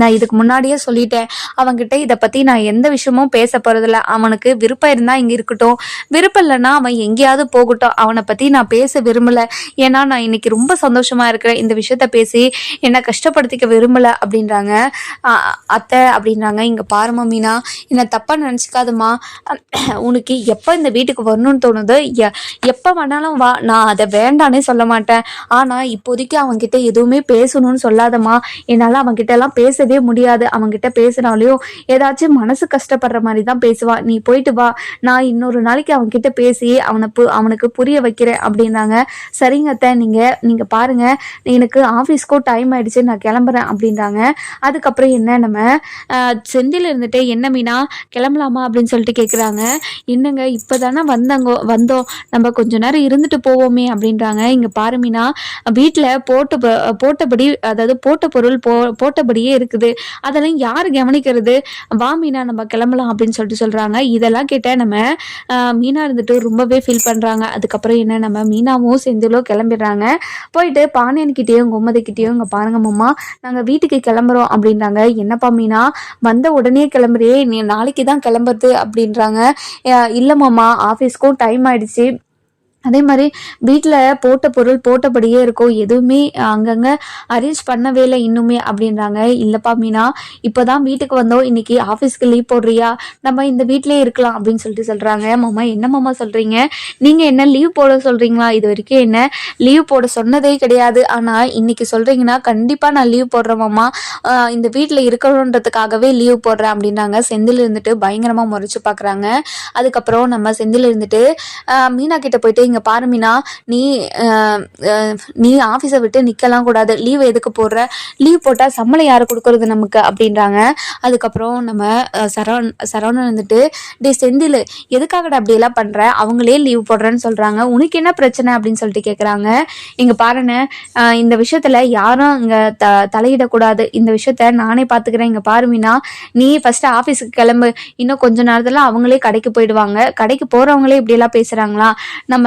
S1: நான் இதுக்கு முன்னாடியே சொல்லிட்டேன். அவன்கிட்ட இதை பத்தி நான் எந்த விஷயமும் பேச போறதில்ல. அவனுக்கு விருப்பம் இருந்தா இங்க இருக்கட்டும். விருப்பம் இல்லைன்னா அவன் எங்கேயாவது போகட்டும். அவனை பத்தி நான் பேச விரும்பல. ஏன்னா நான் இன்னைக்கு ரொம்ப சந்தோஷமா இருக்கிறேன். இந்த விஷயத்த பேசி என்னை கஷ்டப்படுத்திக்க விரும்பல அப்படின்றாங்க. அத்தை அப்படின்றாங்க இங்க பாருமா மீனா என்னை தப்பா நினச்சிக்காதம்மா. உனக்கு எப்போ இந்த வீட்டுக்கு வரணும்னு தோணுதோ எ- எப்போ வேணாலும் வா. நான் அதை வேண்டானே சொல்ல மாட்டேன். ஆனா இப்போதைக்கு அவன்கிட்ட எதுவுமே பேசணும்னு சொல்லாதம்மா. என்னால் அவன்கிட்ட எல்லாம் பேசவே முடியாது. அவன்கிட்ட பேசினாலையும் ஏதாச்சும் மனசு கஷ்டப்படுற மாதிரி தான் பேசுவான் நீ போயிட்டு வா. நான் இன்னொரு நாளைக்கு அவன்கிட்ட பேசி அவனை பு அவனுக்கு புரிய வைக்கிறேன் அப்படின்னாங்க. சரிங்க அத்தை நீங்கள் நீங்கள் பாருங்க. எனக்கு ஆஃபீஸ்க்கும் டைம் ஆயிடுச்சு. நான் கிளம்புறேன் அப்படின்றாங்க அதுக்கப்புறம் என்ன நம்ம செந்தில் இருந்துட்டு என்ன மீனா கிளம்பலாமா? அப்படின்னு சொல்லிட்டு கேட்குறாங்க என்னங்க இப்போ தானே வந்தாங்க வந்தோம். நம்ம கொஞ்ச நேரம் இருந்துட்டு போவோமே அப்படின்றாங்க. இங்கே பாரு மீனா வீட்டில் போட்ட ப- போட்டபடி அதாவது போட்ட பொருள் போ போட்டபடியே இருக்குது. அதெல்லாம் யார் கவனிக்கிறது? வா மீனா நம்ம கிளம்பலாம் அப்படின்னு சொல்லிட்டு சொல்கிறாங்க இதெல்லாம் கேட்டால் நம்ம மீனா இருந்துட்டு ரொம்பவே ஃபீல் பண்ணுறாங்க அதுக்கப்புறம் என்ன நம்ம மீனாவும் செந்திலும் கிளம்பிடுறாங்க. போயிட்டு பாண்டியன்கிட்டேயும் கோமதிக்கிட்டேயும் இங்கே பாருங்க மாமா நாங்கள் வீட்டுக்கு கிளம்புறோம் அப்படின்றாங்க. என்னப்பா மீனா வந்த உடனே கிளம்புறியே நீ நாளைக்கு தான் கிளம்புறது அப்படின்றாங்க. இல்லை மாமா ஆஃபீஸ்க்கும் டைம் ஆயிடுச்சு. அதே மாதிரி வீட்டில் போட்ட பொருள் போட்டபடியே இருக்கும் எதுவுமே அங்கங்கே அரேஞ்ச் பண்ணவே இல்லை இன்னுமே அப்படின்றாங்க. இல்லைப்பா மீனா இப்போ தான் வீட்டுக்கு வந்தோம். இன்னைக்கு ஆஃபீஸ்க்கு லீவ் போடுறியா? நம்ம இந்த வீட்டிலே இருக்கலாம் அப்படின்னு சொல்லிட்டு சொல்கிறாங்க மாமா என்ன மாமா சொல்கிறீங்க நீங்கள் என்ன லீவ் போட சொல்கிறீங்களா இது வரைக்கும் என்ன லீவ் போட சொன்னதே கிடையாது. ஆனால் இன்னைக்கு சொல்கிறீங்கன்னா கண்டிப்பாக நான் லீவ் போடுறேன் மாமா. இந்த வீட்டில் இருக்கணுன்றதுக்காகவே லீவ் போடுறேன் அப்படின்னாங்க. செந்தில் இருந்துட்டு பயங்கரமாக முறைச்சு பார்க்குறாங்க. அதுக்கப்புறம் நம்ம செந்தில் இருந்துட்டு மீனா கிட்ட போயிட்டு இங்கே பாரு மீனா நீ நீ ஆஃபீஸை விட்டு நிற்கலாம் கூடாது லீவ் எதுக்கு போடுற? லீவ் போட்டால் சம்பளம் யார் கொடுக்கறது நமக்கு? அப்படின்றாங்க. அதுக்கப்புறம் நம்ம ஆஹ் சரவண் சரவணன் வந்துட்டு டே செந்தில் எதுக்காகடா அப்படியெல்லாம் பண்ணுற அவங்களே லீவ் போடுறேன்னு சொல்கிறாங்க உனக்கு என்ன பிரச்சனை? அப்படின்னு சொல்லிட்டு கேட்குறாங்க இங்கே பாருண்ணே இந்த விஷயத்தில் யாரும் இங்கே த தலையிடக்கூடாது. இந்த விஷயத்த நானே பார்த்துக்கிறேன் இங்கே பாருமினா நீ ஃபஸ்ட்டு ஆஃபீஸுக்கு கிளம்பு. இன்னும் கொஞ்ச நேரத்தில் அவங்களே கடைக்கு போயிடுவாங்க. கடைக்கு போகிறவங்களே இப்படியெல்லாம் பேசுகிறாங்களா நம்ம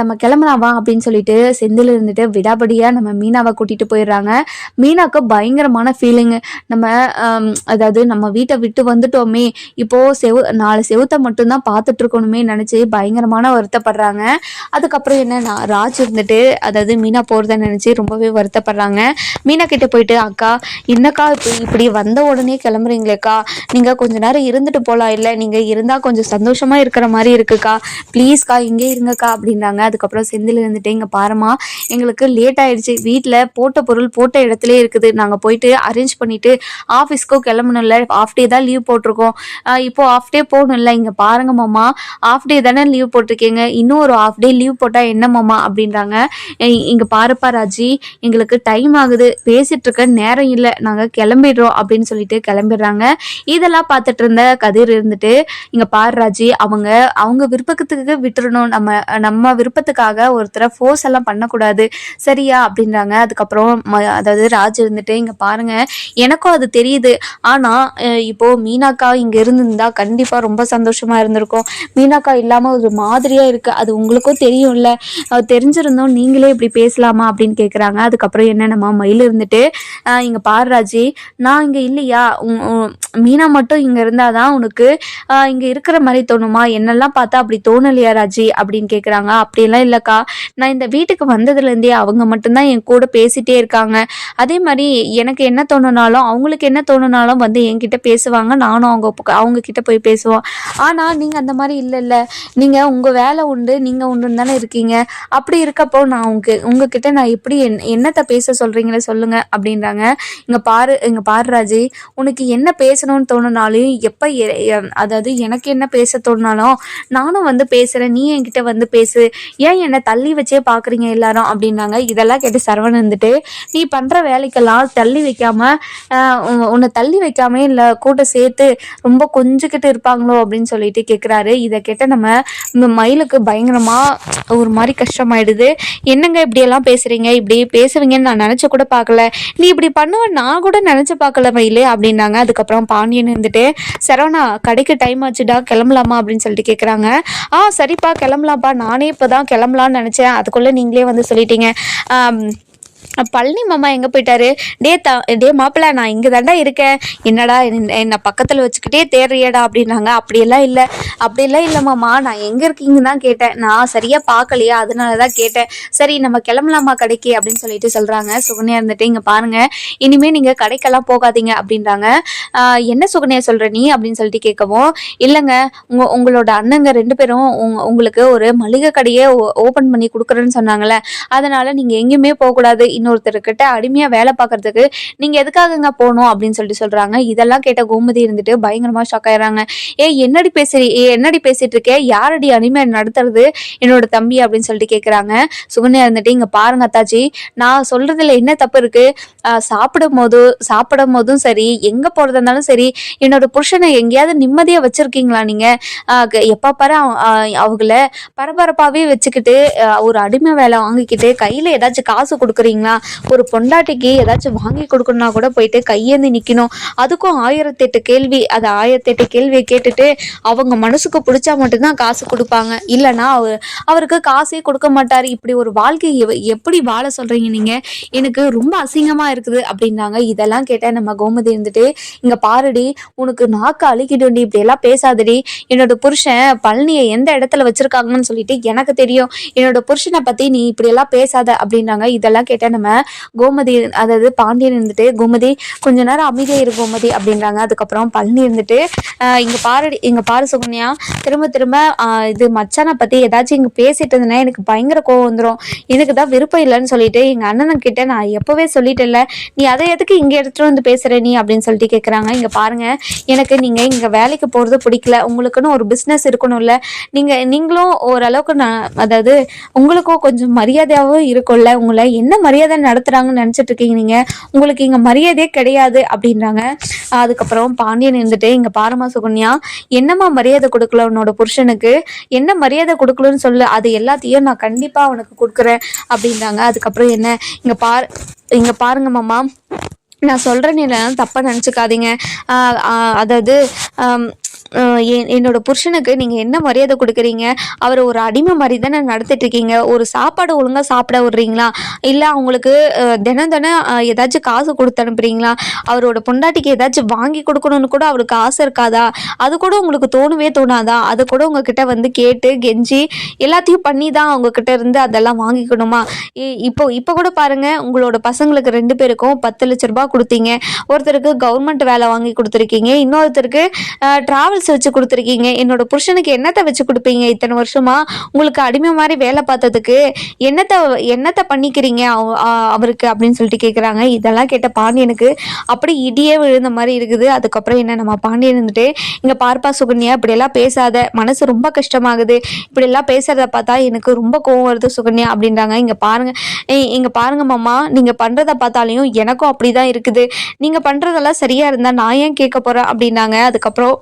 S1: நம்ம கிளம்புனாவா அப்படின்னு சொல்லிட்டு செந்தில் இருந்துட்டு விடாபடியாக நம்ம மீனாவை கூட்டிகிட்டு போயிடுறாங்க. மீனாவுக்கு பயங்கரமான ஃபீலிங்கு நம்ம அதாவது நம்ம வீட்டை விட்டு வந்துட்டோமே. இப்போது செவு நாலு செவுத்தை மட்டும்தான் பார்த்துட்டு இருக்கணுமே நினச்சி பயங்கரமான வருத்தப்படுறாங்க. அதுக்கப்புறம் என்ன நான் ராஜ் இருந்துட்டு அதாவது மீனா போகிறத நினச்சி ரொம்பவே வருத்தப்படுறாங்க. மீனா கிட்ட போயிட்டு அக்கா என்னக்கா இப்போ இப்படி வந்த உடனே கிளம்புறீங்களேக்கா? நீங்கள் கொஞ்ச நேரம் இருந்துட்டு போகலாம் இல்லை நீங்கள் இருந்தால் கொஞ்சம் சந்தோஷமாக இருக்கிற மாதிரி இருக்குக்கா. ப்ளீஸ்க்கா இங்கே இருங்கக்கா. அப்படின்னா இருந்தாங்க அதுக்கப்புறம் செந்தில் இருந்துட்டு இங்கே பாருமா எங்களுக்கு லேட் ஆயிடுச்சு. வீட்டில் போட்ட பொருள் போட்ட இடத்துல இருக்குது. நாங்கள் போயிட்டு அரேஞ்ச் பண்ணிட்டு ஆஃபீஸ்க்கோ கிளம்பணும்ல. ஆஃப் டே தான் லீவ் போட்டிருக்கோம். இப்போ ஆஃப் டே போகணும்ல இங்கே பாருங்க மாமா. ஆஃப் டே தானே லீவ் போட்டிருக்கீங்க. இன்னும் ஒரு ஆஃப் டே லீவ் போட்டால் என்ன மாமா? அப்படின்றாங்க. இங்கே பாருப்பா ராஜி. எங்களுக்கு டைம் ஆகுது. பேசிட்டு இருக்க நேரம் இல்லை. நாங்கள் கிளம்பிடுறோம். அப்படின்னு சொல்லிட்டு கிளம்பிடுறாங்க. இதெல்லாம் பார்த்துட்டு இருந்த கதிர் இருந்துட்டு இங்கே பாரு ராஜி. அவங்க அவங்க விருப்பத்துக்கு விட்டுறணும். நம்ம நம்ம விருப்பத்துக்காக ஒருத்தரை ஃபோர்ஸ் எல்லாம் பண்ணக்கூடாது. சரியா? அப்படின்றாங்க. அதுக்கப்புறம் ம- அதாவது ராஜ் இருந்துட்டு இங்கே பாருங்க. எனக்கும் அது தெரியுது. ஆனால் இப்போது இப்போ மீனாக்கா இங்கே இருந்திருந்தா கண்டிப்பாக ரொம்ப சந்தோஷமாக இருந்திருக்கும். மீனாக்கா இல்லாமல் ஒரு மாதிரியாக இருக்குது அது உங்களுக்கும் தெரியும்ல. அது தெரிஞ்சிருந்தோம். நீங்களே இப்படி பேசலாமா? அப்படின்னு கேட்குறாங்க அதுக்கப்புறம் என்னென்னமா மயில் இருந்துட்டு இங்கே இங்க பாரு ராஜி. நான் இங்கே இல்லையா? மீனா மட்டும் இங்கே இருந்தால் தான் உனக்கு இங்கே இருக்கிற மாதிரி தோணுமா? என்னெல்லாம் பார்த்தா அப்படி தோணலையா ராஜி? அப்படின்னு கேட்குறாங்க அப்படிலாம் இல்லைக்கா. நான் இந்த வீட்டுக்கு வந்ததுலேருந்தே அவங்க மட்டும்தான் என் கூட பேசிட்டே இருக்காங்க. அதே மாதிரி எனக்கு என்ன தோணுனாலும் அவங்களுக்கு என்ன தோணுனாலும் வந்து என்கிட்ட பேசுவாங்க. நானும் அவங்க அவங்க கிட்ட போய் பேசுவோம். ஆனால் நீங்கள் அந்த மாதிரி இல்லை இல்லை நீங்கள் உங்கள் வேலை உண்டு நீங்கள் உண்டுன்னு தானே இருக்கீங்க. அப்படி இருக்கப்போ நான் உங்க உங்ககிட்ட நான் எப்படி என் என்னத்தை பேச சொல்கிறீங்களே சொல்லுங்கள் அப்படின்றாங்க. இங்கே பாரு இங்கே பாரு ராஜி. உனக்கு என்ன பேசணும்னு தோணுனாலும் எப்போ அதாவது எனக்கு என்ன பேச தோணுனாலும் நானும் வந்து பேசுகிறேன் நீ என்கிட்ட வந்து பேசு. ஏன் என்னை தள்ளி வச்சே பார்க்குறீங்க எல்லாரும் அப்படின்னாங்க. இதெல்லாம் கேட்டு சரவணன் இருந்துட்டு நீ பண்ணுற வேலைக்கெல்லாம் தள்ளி வைக்காம ஆஹ் உன்னை தள்ளி வைக்காம இல்லை கூட்ட சேர்த்து ரொம்ப கொஞ்சிக்கிட்டு இருப்பாங்களோ? அப்படின்னு சொல்லிட்டு கேட்குறாரு இதை கேட்ட நம்ம இந்த மயிலுக்கு பயங்கரமாக ஒரு மாதிரி கஷ்டமாயிடுது. என்னங்க இப்படியெல்லாம் பேசுகிறீங்க இப்படி பேசுவீங்கன்னு நான் நினச்சி கூட பார்க்கல நீ இப்படி பண்ணுவ நான் கூட நினச்சி பார்க்கல மயிலு அப்படின்னாங்க. அதுக்கப்புறம் பாண்டியன் இருந்துட்டு சரவணா கடைக்கு டைம் ஆச்சுடா கிளம்பலாமா? அப்படின்னு சொல்லிட்டு கேட்குறாங்க ஆ சரிப்பா கிளம்பலாம்ப்பா. நானே இப்போ தான் கிளம்பலான்னு நினச்சேன். அதுக்குள்ளே நீங்களே வந்து சொல்லிட்டீங்க. பழனி மாமா எங்கே போயிட்டாரு? டே த டே மாப்பிள்ள நான் இங்கே தாண்டா இருக்கேன். என்னடா என்ன- என்னை பக்கத்தில் வச்சுக்கிட்டே தேடுறியடா அப்படின்னாங்க. அப்படியெல்லாம் இல்லை. அப்படியெல்லாம் இல்லை மாமா. நான் எங்கே இருக்கீங்க தான் கேட்டேன். நான் சரியாக பார்க்கலையா. அதனால தான் கேட்டேன். சரி நம்ம கிளம்பலாமா கடைக்கு? அப்படின்னு சொல்லிட்டு சொல்கிறாங்க சுகன்யா இருந்துட்டு இங்கே பாருங்கள் இனிமேல் நீங்கள் கடைக்கெல்லாம் போகாதீங்க அப்படின்றாங்க. என்ன சுகன்யா சொல்கிற நீ? அப்படின்னு சொல்லிட்டு கேட்கவும் இல்லைங்க. உங்க உங்களோட அண்ணங்க ரெண்டு பேரும் உங் உங்களுக்கு ஒரு மளிகை கடையே ஓப்பன் பண்ணி கொடுக்குறேன்னு சொன்னாங்களே அதனால் நீங்கள் எங்கேயுமே போகக்கூடாது. இன்னும் இன்னொருத்தர்கிட்ட அடிமையா வேலை பார்க்கறதுக்கு நீங்க எதுக்காகங்க போகணும் அப்படின்னு சொல்லிட்டு சொல்றாங்க. இதெல்லாம் கேட்ட கோமதி இருந்துட்டு பயங்கரமா ஷாக் ஆயிடுறாங்க. ஏ என்னடி பேசுறீ? ஏ என்னடி பேசிட்டு இருக்கே? யாரடி அடிமை நடத்துறது? என்னோட தம்பி அப்படின்னு சொல்லிட்டு கேக்குறாங்க. சுகன்யா இருந்துட்டு இங்க பாருங்க அத்தாச்சி நான் சொல்றதுல என்ன தப்பு இருக்கு? சாப்பிடும் போது சாப்பிடும் போதும் சரி எங்க போறதா இருந்தாலும் சரி என்னோட புருஷனை எங்கேயாவது நிம்மதியா வச்சிருக்கீங்களா நீங்க? எப்போ எப்ப பாரு அவங்கள பரபரப்பாவே வச்சுக்கிட்டு ஒரு அடிமை வேலை வாங்கிக்கிட்டு கையில ஏதாச்சும் காசு கொடுக்குறீங்களா? ஒரு பொண்டாட்டிக்கு ஏதாச்சும் வாங்கி கொடுக்கணும்னா கூட போயிட்டு கையேந்தி நிக்கணும். அதுக்கும் ஆயிரத்தெட்டு கேள்வி அது ஆயிரத்தெட்டு கேள்வியை கேட்டுட்டு அவங்க மனசுக்கு பிடிச்சா மட்டும்தான் காசு கொடுப்பாங்க. இல்லைனா அவர் அவருக்கு காசே கொடுக்க மாட்டாரு. இப்படி ஒரு வாழ்க்கை எப்படி வாழ சொல்றீங்க நீங்க? எனக்கு ரொம்ப அசிங்கமா இருக்குது அப்படின்னாங்க. இதெல்லாம் கேட்டால் நம்ம கோமதி இருந்துட்டு இங்க பாருடி உனக்கு நாக்கு அழுகிடும்டி இப்படி எல்லாம் பேசாதடி. என்னோட புருஷன் பழனியை எந்த இடத்துல வச்சிருக்காங்கன்னு சொல்லிட்டு எனக்கு தெரியும். என்னோட புருஷனை பத்தி நீ இப்படியெல்லாம் பேசாத அப்படின்னாங்க. இதெல்லாம் கேட்டால் நம்ம கோமதி அதாவது பாண்டியன் இருந்துட்டு கோமதி கொஞ்ச நேரம் அமைதியாக இரு கோமதி அப்படின்றாங்க. அதுக்கப்புறம் பழனி இருந்துட்டு இங்கே பாரு இங்கே பாரு சுகன்யா திரும்ப திரும்ப இது மச்சானை பற்றி ஏதாச்சும் இங்கே பேசிட்டு இருந்தேன்னா எனக்கு பயங்கர கோவம் வந்துடும் எனக்கு தான் விருப்பம் இல்லைன்னு சொல்லிட்டு எங்கள் அண்ணன் கிட்ட நான் எப்போவே சொல்லிட்டேன்ல நீ அதை எதுக்கு இங்கே எடுத்துகிட்டு வந்து பேசுகிற நீ? அப்படின்னு சொல்லிட்டு கேட்குறாங்க இங்கே பாருங்கள் எனக்கு நீங்கள் இங்கே வேலைக்கு போகிறது பிடிக்கல. உங்களுக்குன்னு ஒரு பிஸ்னஸ் இருக்கணும்ல. நீங்கள் நீங்களும் ஓரளவுக்கு நான் அதாவது உங்களுக்கும் கொஞ்சம் மரியாதையாகவும் இருக்கும்ல. உங்களை என்ன மரியாதை நடத்துறாங்கன்னு நினைச்சிட்டு இருக்கீங்க நீங்க? உங்களுக்கு இங்க மரியாதையே கிடையாது அப்படின்றாங்க. அதுக்கப்புறம் பாண்டியன் இருந்துட்டு இங்க பாரமா சுகன்யா என்னம்மா மரியாதை கொடுக்கல உன்னோட புருஷனுக்கு? என்ன மரியாதை கொடுக்கலன்னு சொல்லு அது எல்லாத்தையும் நான் கண்டிப்பா அவனுக்கு கொடுக்குறேன் அப்படின்றாங்க. அதுக்கப்புறம் என்ன இங்க பார் இங்க பாருங்க மாமா நான் சொல்கிறேன் நீலாம் தப்பாக நினச்சிக்காதீங்க. அதாவது என்னோட புருஷனுக்கு நீங்கள் என்ன மரியாதை கொடுக்குறீங்க? அவர் ஒரு அடிமை மாதிரி தானே நடத்திட்டு இருக்கீங்க ஒரு சாப்பாடு ஒழுங்காக சாப்பிட விடுறீங்களா? இல்லை அவங்களுக்கு தினம் தினம் ஏதாச்சும் காசு கொடுத்து அனுப்புறீங்களா? அவரோட பொண்டாட்டிக்கு ஏதாச்சும் வாங்கி கொடுக்கணும்னு கூட அவருக்கு ஆசை இருக்காதா? அது கூட உங்களுக்கு தோணவே தோணாதா? அது கூட உங்ககிட்ட வந்து கேட்டு கெஞ்சி எல்லாத்தையும் பண்ணி தான் அவங்கக்கிட்ட இருந்து அதெல்லாம் வாங்கிக்கணுமா? இப்போ இப்போ கூட பாருங்கள் உங்களோட பசங்களுக்கு ரெண்டு பேருக்கும் பத்து லட்ச ரூபாய் கொடுத்தீங்க. ஒருத்தருக்கு கவர்மெண்ட் வேலை வாங்கி கொடுத்துருக்கீங்க. இன்னொருத்தருக்கு ட்ராவல் டிராவல்ஸ் வச்சு கொடுத்துருக்கீங்க. என்னோட புருஷனுக்கு என்னத்தை வச்சு கொடுப்பீங்க இத்தனை வருஷமா? உங்களுக்கு அடிமை மாதிரி வேலை பார்த்ததுக்கு என்னத்தை என்னத்தை பண்ணிக்கிறீங்க அவ- அவருக்கு அப்படின்னு சொல்லிட்டு கேட்குறாங்க இதெல்லாம் கேட்ட பாண்டியனுக்கு அப்படி இடியே விழுந்த மாதிரி இருக்குது. அதுக்கப்புறம் என்ன நம்ம பாண்டியன் இருந்துட்டு இங்கே பார்ப்பா சுகன்யா இப்படியெல்லாம் பேசாத. மனசு ரொம்ப கஷ்டமாகுது. இப்படியெல்லாம் பேசுறத பார்த்தா எனக்கு ரொம்ப கோவம் வருது சுகன்யா அப்படின்றாங்க. இங்கே பாருங்க இங்கே பாருங்க மாமா. நீங்கள் பண்ணுறத பார்த்தாலையும் எனக்கும் அப்படிதான் இருக்குது. நீங்கள் பண்ணுறதெல்லாம் சரியாக இருந்தால் நான் ஏன் கேட்க போகிறேன் அப்படின்னாங்க. அதுக்கப்புறம்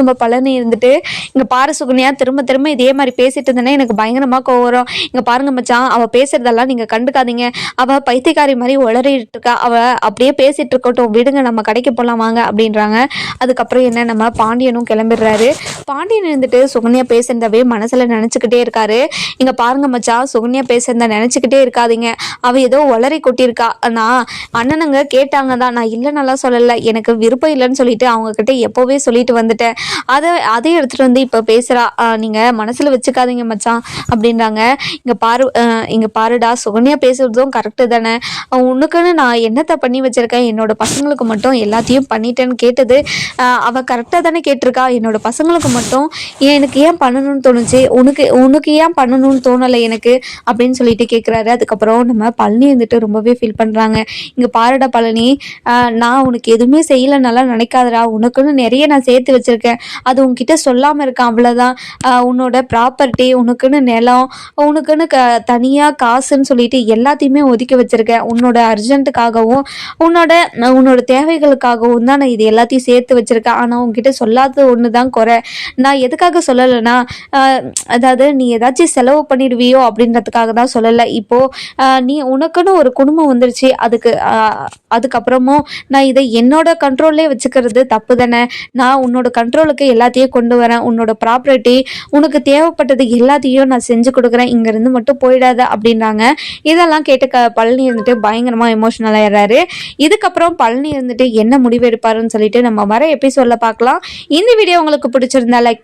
S1: நம்ம பழனி இருந்துட்டு இங்கே பாரு சுகன்யா திரும்ப திரும்ப இதே மாதிரி பேசிட்டு இருந்தேன்னா எனக்கு பயங்கரமாக கோவரம் இங்கே பாருங்க மச்சான் அவள் பேசுறதெல்லாம் நீங்கள் கண்டுக்காதீங்க. அவள் பைத்தியக்காரி மாதிரி உளறிட்டு இருக்கா. அவள் அப்படியே பேசிட்டு இருக்கட்டும். விடுங்க நம்ம கடைக்கு போகலாம் வாங்க அப்படின்றாங்க. அதுக்கப்புறம் என்ன நம்ம பாண்டியனும் கிளம்பிடுறாரு. பாண்டியன் இருந்துட்டு சுகன்யா பேசுறதவே மனசில் நினச்சிக்கிட்டே இருக்காரு. இங்கே பாருங்க மச்சான் சுகன்யா பேசுறத நினச்சிக்கிட்டே இருக்காதீங்க. அவள் ஏதோ உளறி கொட்டியிருக்கா. நான் அண்ணனுங்க கேட்டாங்க தான். நான் இல்லைன்னெல்லாம் சொல்லலை. எனக்கு விருப்பம் இல்லைன்னு சொல்லிட்டு அவங்கக்கிட்ட எப்போவே சொல்லிட்டு வந்துட்டேன். அதை அதை எடுத்துட்டு வந்து இப்போ பேசுகிறா நீங்கள் மனசில் வச்சுக்காதீங்க மச்சான் அப்படின்றாங்க. இங்கே பாரு இங்கே பாருடா சுகன்யா பேசுகிறதும் கரெக்டு தானே. உனக்குன்னு நான் என்னத்தை பண்ணி வச்சுருக்கேன்? என்னோட பசங்களுக்கு மட்டும் எல்லாத்தையும் பண்ணிட்டேன்னு கேட்டது அவள் கரெக்டாக தானே கேட்டிருக்கா? என்னோட பசங்களுக்கு மட்டும் ஏன் எனக்கு ஏன் பண்ணணும்னு தோணுச்சு? உனக்கு உனக்கு ஏன் பண்ணணும்னு தோணலை எனக்கு? அப்படின்னு சொல்லிட்டு கேட்குறாரு அதுக்கப்புறம் நம்ம பழனி வந்துட்டு ரொம்பவே ஃபீல் பண்ணுறாங்க இங்கே பாருடா பழனி நான் உனக்கு எதுவுமே செய்யலைனாலாம் நினைக்காதடா. உனக்குன்னு நிறைய நான் சேர்த்து வச்சுருக்கேன். அது உன்கிட்ட சொல்லாமல் இருக்கேன் அவ்வளோதான் உன்னோட ப்ராப்பர்ட்டி உனக்குன்னு நிலம் உனக்குன்னு க தனியாக காசுன்னு சொல்லிட்டு எல்லாத்தையுமே ஒதுக்கி வச்சிருக்கேன் உன்னோட அர்ஜென்ட்டுக்காகவும் உன்னோட உன்னோட தேவைகளுக்காகவும் தான் நான் இது எல்லாத்தையும் சேர்த்து வச்சிருக்கேன் ஆனால் உன்கிட்ட சொல்லாதது ஒன்று தான் குறை. நான் எதுக்காக சொல்லலைன்னா அதாவது நீ ஏதாச்சும் செலவு பண்ணிடுவியோ அப்படின்றதுக்காக தான் சொல்லலை. இப்போது நீ உனக்குன்னு ஒரு குடும்பம் வந்துருச்சு. அதுக்கு அதுக்கப்புறமும் நான் இதை என்னோட கண்ட்ரோல்லே வச்சுக்கிறது தப்பு தானே. நான் உன்னோட கண்ட்ரோல் கண்ட்ரோலுக்கு எல்லாத்தையும் கொண்டு வரேன். உன்னோட ப்ராப்பர்ட்டி உனக்கு தேவைப்பட்டது எல்லாத்தையும் நான் செஞ்சு கொடுக்குறேன். இங்கேருந்து மட்டும் போயிடாத அப்படின்றாங்க இதெல்லாம் கேட்டு க பழனி இருந்துட்டு பயங்கரமாக எமோஷனல் ஆயிடுறாரு. இதுக்கப்புறம் பழனி இருந்துட்டு என்ன முடிவு எடுப்பாருன்னு சொல்லிட்டு நம்ம வர எபிசோடில் பார்க்கலாம். இந்த வீடியோ உங்களுக்கு பிடிச்சிருந்தா லைக்